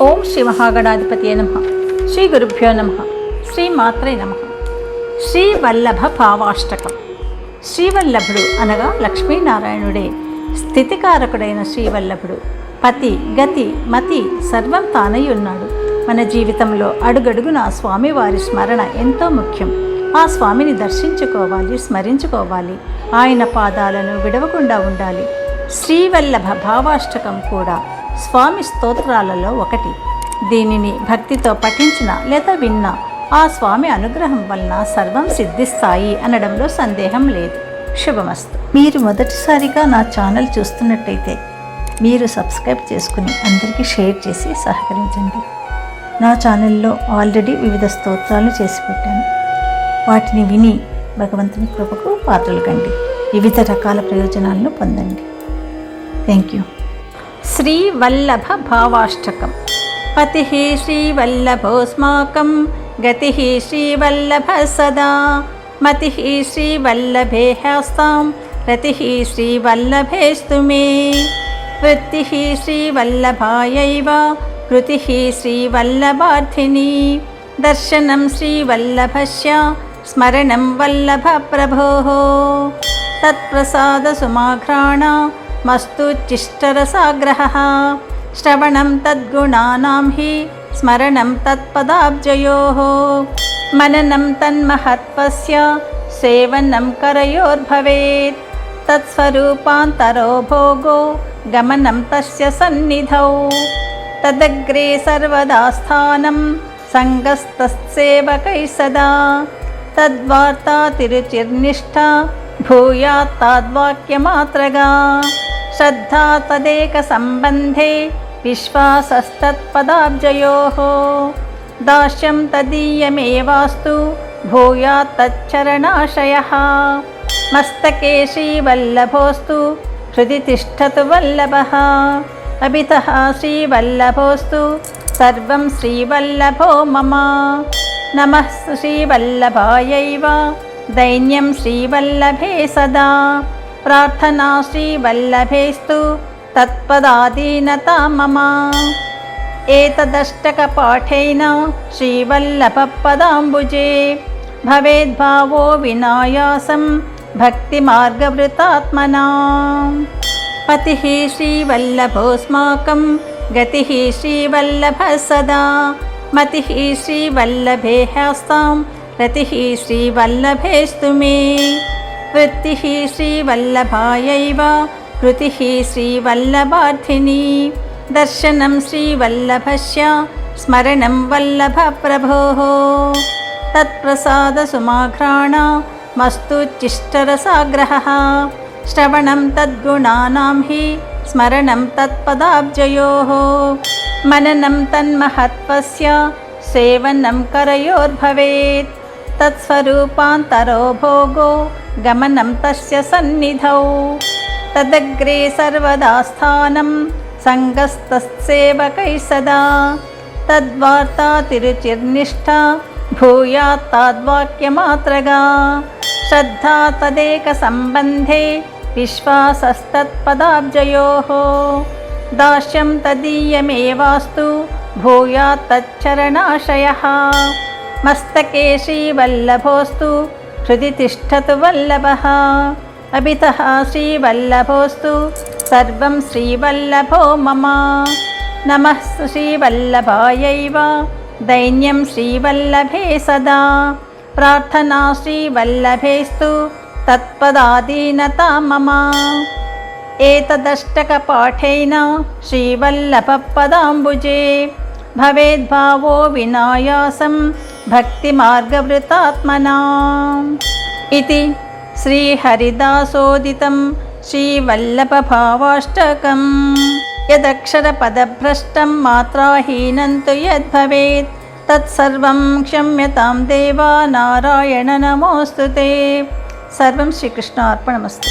ఓం శ్రీ మహాగణాధిపతియే నమ. శ్రీ గురుభ్యో నమ. శ్రీ మాత్రే నమ. శ్రీవల్లభ భావాష్టకం శ్రీవల్లభుడు అనగా లక్ష్మీనారాయణుడే స్థితికారకుడైన శ్రీవల్లభుడు. పతి గతి మతి సర్వం తానై ఉన్నాడు. మన జీవితంలో అడుగడుగున స్వామివారి స్మరణ ఎంతో ముఖ్యం. ఆ స్వామిని దర్శించుకోవాలి స్మరించుకోవాలి. ఆయన పాదాలను విడవకుండా ఉండాలి. శ్రీవల్లభ భావాష్టకం కూడా స్వామి స్తోత్రాలలో ఒకటి. దీనిని భక్తితో పఠించిన లేదా విన్నా ఆ స్వామి అనుగ్రహం వలన సర్వం సిద్ధిస్తాయి అనడంలో సందేహం లేదు. శుభమస్తు. మీరు మొదటిసారిగా నా ఛానల్ చూస్తున్నట్టయితే మీరు సబ్స్క్రైబ్ చేసుకుని అందరికీ షేర్ చేసి సహకరించండి. నా ఛానల్లో ఆల్రెడీ వివిధ స్తోత్రాలు చేసి పెట్టాను. వాటిని విని భగవంతుని కృపకు పాత్రలు కండి. వివిధ రకాల ప్రయోజనాలను పొందండి. Thank you. श्रीवल्लभभावाष्टकं पतिः श्रीवल्लभोऽस्माकं गतिः श्रीवल्लभः सदा मतिः श्रीवल्लभे ह्यस्तां रतिः श्रीवल्लभेस्तु मे। वृत्तिः श्रीवल्लभायैव कृतिः श्रीवल्लभार्थिनी। दर्शनं श्रीवल्लभस्य स्मरणं वल्लभप्रभोः। तत्प्रसादसुमाघ्राणा मस्तु चिष्टरसाग्रहः। श्रवणं तद्गुणानां हि स्मरणं तत्पदाब्जयोः। मननं तन्महत्त्वस्य सेवनं करयोर्भवेत्। तत्स्वरूपान्तरो भोगो गमनं तस्य सन्निधौ। तदग्रे सर्वदा स्थानं सङ्गस्तत्सेवकैः सदा। तद्वार्ता तिरुचिर्निष्ठा भूयात्ताद्वाक्यमात्रगा తద్వార్తా తిరుచిర్నిష్ఠా భూయాత్ తాద్వాక్యమాత్రగా శ్రద్ధా తదేక సంబంధే విశ్వాసస్తత్పదాబ్జయో దాస్యం తదీయమేవాస్తు భూయాత్ తచ్చరణాశయ మస్తకే శ్రీవల్లభోస్తు హృది తిష్టతు వల్లభ అభితः శ్రీవల్లభోస్తు సర్వం శ్రీవల్లభో प्रार्थना श्रीवल्लभेस्तु तत्पदादीनता मम। एतदष्टकपाठेन श्रीवल्लभपदाम्बुजे भवेद्भावो विनायासं भक्तिमार्गवृतात्मना। पतिः श्रीवल्लभोऽस्माकं गतिः श्रीवल्लभः सदा। मतिः श्रीवल्लभे ह्यास्तां रतिः श्रीवल्लभेस्तु मे। वृत्तिः श्रीवल्लभायैव। कृतिः श्रीवल्लभार्थिनी। दर्शनं श्रीवल्लभस्य स्मरणं वल्लभप्रभोः। तत्प्रसादसुमाघ्राणा मस्तुच्चिष्टरसाग्रहः श्रवणं तद्गुणानां हि स्मरणं तत्पदाब्जयोः। मननं तन्महत्त्वस्य सेवनं करयोर्भवेत् तत्स्वरूपान्तरो भोगो गमनं तस्य सन्निधौ। तदग्रे सर्वदा स्थानं सङ्गस्तत्सेवकैः सदा। तद्वार्ता तिरुचिर्निष्ठा भूयात् तद्वाक्यमात्रगा। श्रद्धा तदेकसम्बन्धे विश्वासस्तत्पदाब्जयोः। दास्यं तदीयमेवास्तु भूयात्तच्चरणाशयः मस्तके श्रीवल्लभोऽस्तु हृदि तिष्ठतु वल्लभः। अभितः श्रीवल्लभोऽस्तु। सर्वं श्रीवल्लभो मम। नमः श्रीवल्लभायैव। दैन्यं श्रीवल्लभे सदा। प्रार्थना श्रीवल्लभेस्तु तत्पदादीनता मम। एतदष्टकपाठेन श्रीवल्लभपदाम्बुजे। भवेद्भावो विनायासं भक्तिमार्गवृतात्मना इति श्रीहरिदासोदितं श्रीवल्लभभावाष्टकं यदक्षरपदभ्रष्टं मात्राहीनं तु यद्भवेत् तत्सर्वं क्षम्यतां देवा नारायण नमोऽस्तु ते सर्वं श्रीकृष्णार्पणमस्तु